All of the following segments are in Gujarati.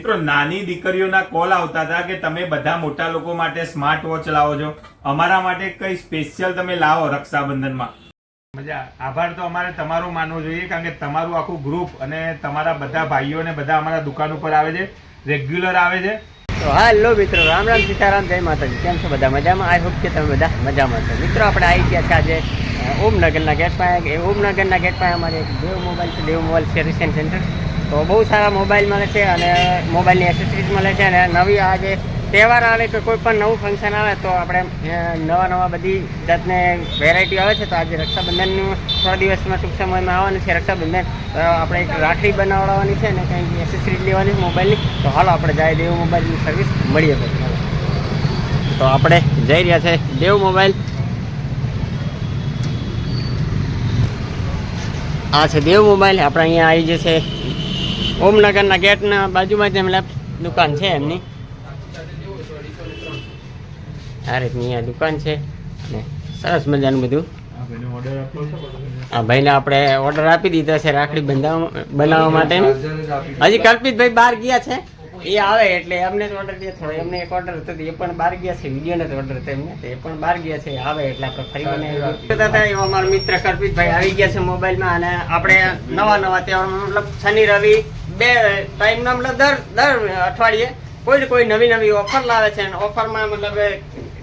મિત્રો નાની દીકરીઓના કોલ આવતા હતા કે તમે બધા મોટા લોકો માટે સ્માર્ટ વોચ લાવો છો. અમારા માટે કઈ સ્પેશિયલ તમે લાવો રક્ષાબંધનમાં? મજા આભાર તો અમારે તમારો માનવો જોઈએ કારણ કે તમારું આખું ગ્રુપ અને તમારા બધા ભાઈઓ ને બધા અમારા દુકાન ઉપર આવે છે. રેગ્યુલર આવે છે. તો હાલો મિત્રો રામ રામ સીતારામ જય માતાજી. કેમ છો બધા મજામાં? આઈ હોપ કે તમે બધા મજામાં છો. મિત્રો આપણે આવી ગયા છે આજે ઓમનગરના ગેટ પાસે ઓમનગરના ગેટ પાસે અમારે એક દેવ મોબાઈલ છે દેવ મોબાઈલ સર્વિસ સેન્ટર તો બહુ સારા મોબાઈલ મળે છે અને મોબાઈલની એસેસરીઝ મળે છે અને નવી આજે તહેવાર આવે કે કોઈ પણ નવું ફંક્શન આવે તો આપણે નવા નવા બધી જાતને વેરાયટી આવે છે. તો આજે રક્ષાબંધનનું થોડા દિવસમાં ટૂંક સમયમાં આવવાનું છે. રક્ષાબંધન આપણે એક રાખડી બનાવડાવવાની છે ને કંઈક એસેસરીઝ લેવાની છે મોબાઈલની તો હાલો આપણે જાય દેવ મોબાઈલની સર્વિસ મળીએ પછી તો આપણે જઈ રહ્યા છે દેવ મોબાઈલ આ છે દેવ મોબાઈલ આપણે અહીંયા આવી જશે. ઓમનગરના ગેટના બાજુમાં જ એમ દુકાન છે એમની. આ રીતની આ દુકાન છે. અને સરસ મજાનું બધું. હા ભાઈને આપણે ઓર્ડર આપી દીધો છે રાખડી બંધાવવા બનાવવા માટે હજી કલ્પિતભાઈ બહાર ગયા છે. એ આવે એટલે એમને જ ઓર્ડર દે થોડો એમને એક ઓર્ડર હતો એ પણ બહાર ગયા છે. વિડીયોને જ ઓર્ડર હતો એમને. એ પણ બહાર ગયા છે. આવે એટલે આપણે ફરી મને એવા અમારા મિત્ર કલ્પિતભાઈ આવી ગયા છે મોબાઈલમાં. અને આપણે નવા નવા તહેવારમાં, મતલબ શનિ, રવિ બે ટાઈમના મતલબ દર દર અઠવાડિયે કોઈ કોઈ નવી નવી ઓફર લાવે છે અને ઓફરમાં મતલબ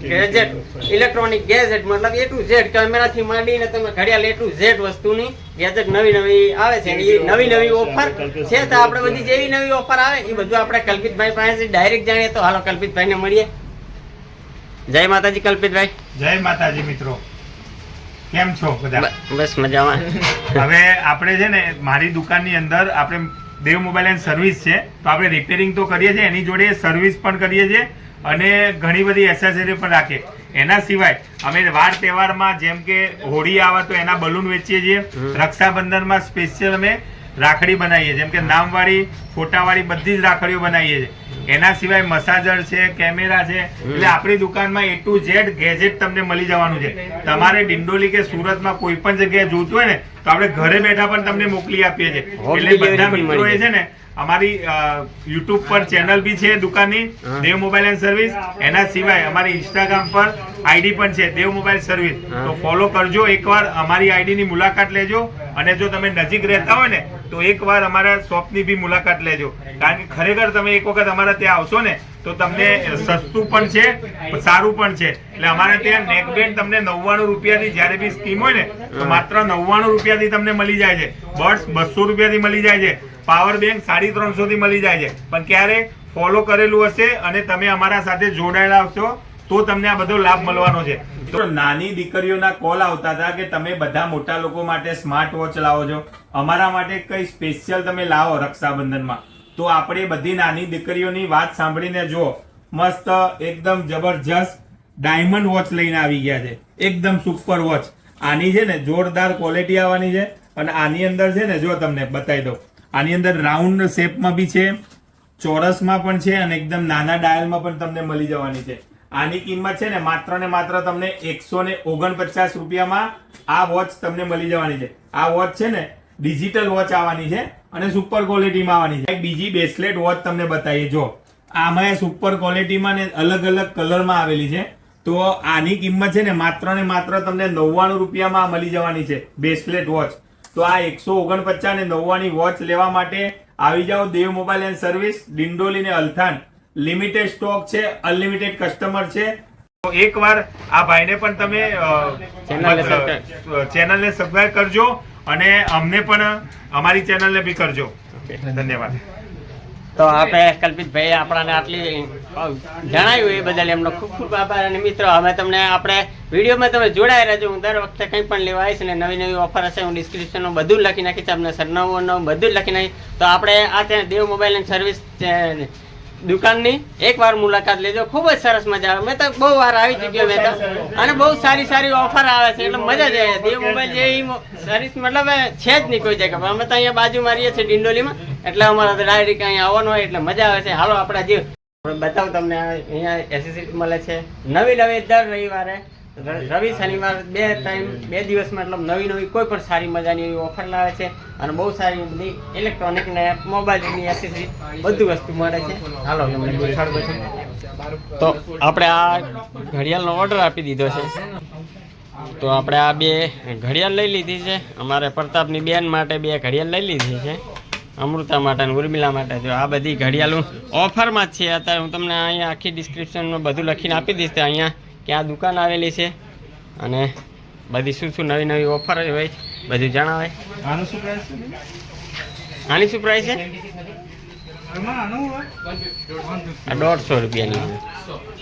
ગેજેટ ઇલેક્ટ્રોનિક ગેજેટ મતલબ એ ટુ ઝેડ કેમેરાથી માંડીને તમે ઘડિયાળ એ ટુ ઝેડ વસ્તુની ગેજેટ નવી નવી આવે છે એ નવી નવી ઓફર છે તો આપણે બધી જેવી નવી ઓફર આવે એ બધું આપણે કલ્પિતભાઈ પાસેથી ડાયરેક્ટ જાણીએ તો હાલો કલ્પિતભાઈને મળીએ. જય માતાજી કલ્પિતભાઈ. જય માતાજી મિત્રો. કેમ છો બધા? બસ મજામાં. હવે આપણે છે ને મારી દુકાનની અંદર આપણે દેવ મોબાઈલ એન્ડ સર્વિસ છે. તો આપણે રિપેરિંગ તો કરીએ છીએ એની જોડે સર્વિસ પણ કરીએ છીએ અને ઘણી બધી એસેસરી પણ રાખીએ. એના સિવાય અમે વાર તહેવારમાં જેમ કે હોળી આવે તો એના બલૂન વેચીએ છીએ. રક્ષાબંધનમાં સ્પેશિયલ અમે રાખડી બનાવીએ જેમ કે નામવાળી ફોટાવાળી બધી જ રાખડીઓ બનાવીએ છીએ. એના સિવાય મસાજર છે કેમેરા છે એટલે આપણી દુકાનમાં એ ટુ ઝેડ ગેજેટ તમને મળી જવાનું છે. તમારે ડિંડોલી કે સુરતમાં કોઈ પણ જગ્યાએ જોતું હોય ને તો આપણે ઘરે બેઠા પણ તમને મોકલી આપીએ છીએ. એટલે બધા જશે. છે ને અમારી યુટ્યુબ પર ચેનલ બી છે દુકાનની દેવ મોબાઈલ એન્ડ સર્વિસ. એના સિવાય અમારી ઇન્સ્ટાગ્રામ પર આઈડી પણ છે દેવ મોબાઈલ સર્વિસ. તો ફોલો કરજો એકવાર અમારી આઈડી ની મુલાકાત લેજો. અને જો તમે નજીક રહેતા હોય ને તો એકવાર અમારા શોપની બી મુલાકાત લેજો. કારણ કે ખરેખર તમે એક વખત અમારા ત્યાં આવશો ને તો તમને સસ્તું પણ છે સારું પણ છે. એટલે અમારે ત્યાં નેકબેન્ડ તમને નવ્વાણું રૂપિયાની જ્યારે બી સ્કીમ હોય ને તો માત્ર નવ્વાણું રૂપિયાથી તમને મળી જાય છે. બર્ડ્સ બસો રૂપિયાથી મળી જાય છે. પાવર બેંક સાડી ત્રણસો થી મળી જાય છે. પણ ક્યારે? ફોલો કરેલું હશે અને તમે અમારા સાથે જોડાયેલા હશો. તો તમને આ બધો લાભ મળવાનો છે. તો નાની દીકરીઓના કોલ આવતા હતા કે તમે બધા મોટા લોકો માટે સ્માર્ટ વોચ લાવો છો. અમારા માટે કઈ સ્પેશિયલ તમે લાવો રક્ષાબંધનમાં? તો આપણે બધી નાની દીકરીઓની વાત સાંભળીને જો મસ્ત, એકદમ જબરજસ્ત ડાયમંડ વોચ લઈને આવી ગયા છે. એકદમ સુપર વોચ આની છે ને જોરદાર ક્વોલિટી આવવાની છે અને આની અંદર છે ને જો તમને, બતાવી દઉં. આની અંદર રાઉન્ડ શેપમાં બી છે, ચોરસમાં પણ છે અને એકદમ નાના ડાયલમાં પણ તમને મળી જવાની છે. આની કિંમત છે ને માત્ર ને માત્ર તમને એકસો ને ઓગણપચાસ રૂપિયામાં આ વોચ તમને મળી જવાની છે. આ વોચ છે ને ડિજિટલ વોચ આવવાની છે અને સુપર ક્વોલિટીમાં આવવાની છે. બીજી બેસલેટ વોચ તમને બતાવીએ. જો, આમાં સુપર ક્વોલિટીમાં ને અલગ અલગ કલરમાં આવેલી છે. તો આની કિંમત છે ને માત્ર ને માત્ર તમને નવ્વાણું રૂપિયામાં મળી જવાની છે બેસલેટ વોચ તો આ એકસો ઓગણપચાસ ને નવ્વાણી વોચ લેવા માટે આવી જાઓ Dev mobile and service, Dindoli ને અલથાણ. લિમિટેડ સ્ટોક છે અનલિમિટેડ કસ્ટમર છે. તો એકવાર આ ભાઈને પણ તમે ચેનલને સબસ્ક્રાઈબ કરજો અને અમને પણ અમારી ચેનલને બી કરજો. ધન્યવાદ. તો આપણે કલ્પિતભાઈ આપણાને આટલી જણાવ્યું એ બદલ એમનો ખૂબ ખૂબ આભાર અને મિત્રો હવે તમને આપણે વિડીયોમાં તમે જોડાઈ રહેજો. હું દર વખતે કંઈ પણ લેવા આવીશ ને નવી નવી ઓફર હશે હું ડિસ્ક્રિપ્શનમાં બધું લખી નાખીશ તમને સરનામું બધું જ લખી નાખીશ. તો આપણે આ ત્યાં દેવ મોબાઈલ એન્ડ સર્વિસ દુકાનની. એકવાર મુલાકાત લેજો. ખૂબ જ સરસ મજા આવે. મેં તો બહુ વાર આવી ચૂક્યો મેં તો. અને બહુ સારી સારી ઓફર આવે છે. એટલે મજા જ આવે. દેવ મોબાઈલ જે સર્વિસ મતલબ છે જ નહીં કોઈ જગ્યા અમે તો અહીંયા બાજુ મારીએ છીએ ડિંડોલીમાં. એટલે અમારે તો ડાયરેક્ટ અહીંયા આવવાનું હોય એટલે મજા આવે છે. હાલો આપણા જે બતાવું તમને અહીંયા એસેસરી મળે છે. નવી નવી દર રવિવારે રવિ શનિવાર બે ટાઈમ બે દિવસમાં મતલબ નવી નવી કોઈ પણ સારી મજાની એવી ઓફર લાવે છે અને બહુ સારી બધી ઇલેક્ટ્રોનિક ને મોબાઈલની એસેસરી બધું વસ્તુ મળે છે. હાલો તમને દેખાડું પછી. તો આપણે આ ઘડિયાળનો ઓર્ડર આપી દીધો છે. તો આપણે આ બે ઘડિયાળ લઈ લીધી છે. અમારે પ્રતાપની બેન માટે બે ઘડિયાળ લઈ લીધી છે. અમૃતા માટે અને ઉર્મિલા માટે. જો આ બધી ઘડિયાળ ઓફરમાં જ છે. અત્યારે હું તમને અહીંયા આખી ડિસ્ક્રિપ્શનમાં બધું લખીને આપી દઈશ. અહીંયા ક્યાં દુકાન આવેલી છે અને બધી શું શું નવી નવી ઓફર હોય બધું જણાવે આનું શું પ્રાઇસ છે? આની શું પ્રાઇસ છે? દોઢસો રૂપિયાની.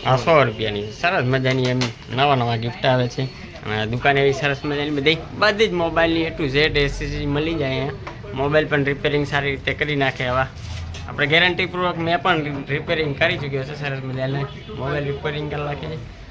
હા સો રૂપિયાની. સરસ મજાની એમ નવા નવા ગિફ્ટ આવે છે. અને દુકાન એવી સરસ મજાની બધી. બધી જ મોબાઈલની એ ટુ ઝેડ એસીસી મળી જાય અહીંયા. મોબાઈલ પણ રિપેરિંગ સારી રીતે કરી નાખે એવા આપણે ગેરંટીપૂર્વક મેં પણ રિપેરિંગ કરી ચૂક્યો છે. સરસ મજાને. મોબાઈલ રિપેરિંગ કરી નાખે. છે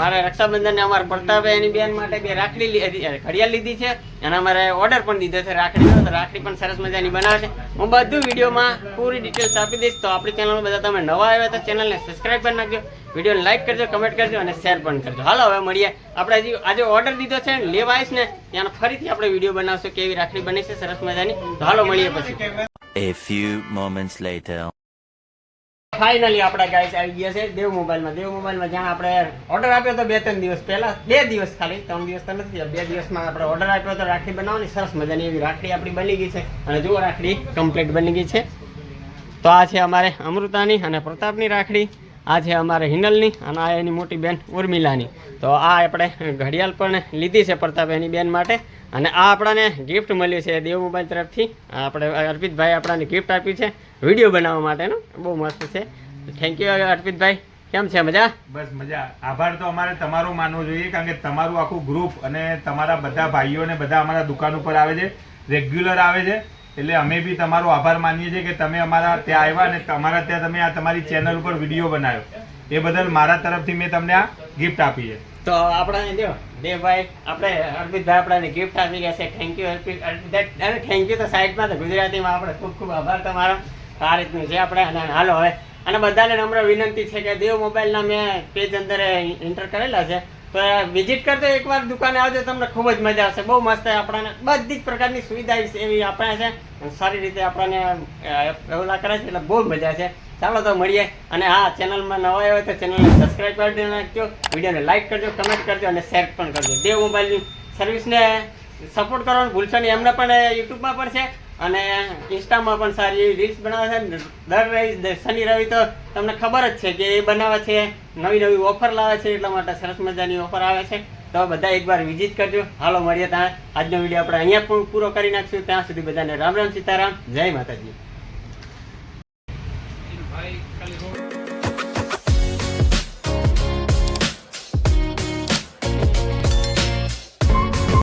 મારે રક્ષાબંધન અમારે પ્રતાપે એની બેન માટે બે રાખડી ઘડિયાળ લીધી છે અને અમારે ઓર્ડર પણ દીધો છે રાખડીનો રાખડી પણ સરસ મજાની બનાવે છે હું બધું વિડીયોમાં પૂરી ડિટેલ્સ આપી દઈશ, તો આપણી ચેનલમાં બધા તમે નવા આવ્યા તો ચેનલને સબસ્ક્રાઈબ કરી નાખજો. વિડીયોને લાઈક કરજો કમેન્ટ કરજો અને શેર પણ કરજો. હાલો, હવે મળીએ. આપણે હજી, આજે ઓર્ડર દીધો છે, લેવા આવીશ ને ત્યાં ફરીથી આપણે વીડિયો બનાવશું કેવી રાખડી બની છે, સરસ મજાની. હાલો, મળીએ પછી. A few moments later. Finally આપણા ગાઈસ આવી ગયા છે દેવ મોબાઈલમાં. દેવ મોબાઈલમાં જ્યાં આપણે ઓર્ડર આપ્યો હતો બે ત્રણ દિવસ પહેલા, બે દિવસ ખાલી, ત્રણ દિવસ તો નથી બે દિવસમાં આપણે ઓર્ડર આપ્યો હતો રાખડી બનાવવાની, સરસ મજાની એવી રાખડી આપણી બની ગઈ છે. અને જુઓ રાખડી કમ્પ્લીટ બની ગઈ છે. તો આ છે અમારે અમૃતાની અને પ્રતાપની રાખડી, આ છે અમારે હિનલની અને આ એની મોટી બેન ઉર્મિલાની. તો આ આપણે ઘડિયાળ પણ લીધી છે પ્રતાપ એની બેન માટે. અને આ આપણાને ગિફ્ટ મળ્યું છે દેવ મોબાઈલ તરફથી. આપણે અર્પિતભાઈ આપણાને ગિફ્ટ આપી છે. વીડિયો બનાવવા માટેનો. બહુ મસ્ત છે. થેન્ક યુ અર્પિતભાઈ. કેમ છે? મજા? બસ મજા. આભાર તો અમારે તમારો માનવો જોઈએ, કારણ કે તમારું આખું ગ્રુપ અને તમારા બધા ભાઈઓ ને બધા અમારા દુકાન ઉપર આવે છે. રેગ્યુલર આવે છે. એટલે અમે બી તમારો આભાર માનીએ છીએ કે તમે અમારા ત્યાં આવ્યા અને તમારા ત્યાં તમે આ તમારી ચેનલ ઉપર વીડિયો બનાવ્યો. એ બદલ મારા તરફથી મેં તમને આ ગિફ્ટ આપી છે. તો આપણાને જો દેવભાઈ, આપણે અર્પિતભાઈ આપણાને ગિફ્ટ આપી ગયા છે. થેન્ક યુ અર્પિત, અર્પિત- અરે થેન્ક યુ તો સાઈડમાં તો ગુજરાતીમાં આપણે ખૂબ ખૂબ આભાર તમારો. આ રીતનું છે આપણે, અને હાલો હવે. અને બધાને નમ્ર વિનંતી છે કે દેવ મોબાઈલના મેં પેજ અંદર એન્ટર કરેલા છે. વિઝિટ કરજો, એકવાર દુકાને આવજો, તમને ખૂબ જ મજા આવશે. બહુ મસ્ત આપણને. બધી જ પ્રકારની સુવિધા એવી આપણે છે. સારી રીતે આપણને એવલા કરે છે એટલે બહુ મજા છે. ચાલો તો મળીએ. અને હા, ચેનલમાં નવા આવ્યો તો ચેનલને સબસ્ક્રાઇબ કરી નાખજો વિડીયોને લાઇક કરજો કમેન્ટ કરજો, અને શેર પણ કરજો. દેવ મોબાઈલની સર્વિસને સપોર્ટ કરવાનું ભૂલશો નહીં. એમને પણ યુટ્યુબમાં પણ છે. અને ઇન્સ્ટામાં પણ સારી એવી રીલ્સ બનાવે છે. દર રવિ શનિ, રવિ તો તમને ખબર જ છે કે એ બનાવે છે. નવી નવી ઓફર લાવે છે એટલા માટે સરસ મજાની ઓફર આવે છે. તો બધા એકવાર વિઝિટ કરજો. હાલો, મળીએ ત્યાં. આજનો વીડિયો આપણે અહીંયા પૂરો કરી નાખશું. ત્યાં સુધી બધાને રામ રામ સીતારામ. જય માતાજી.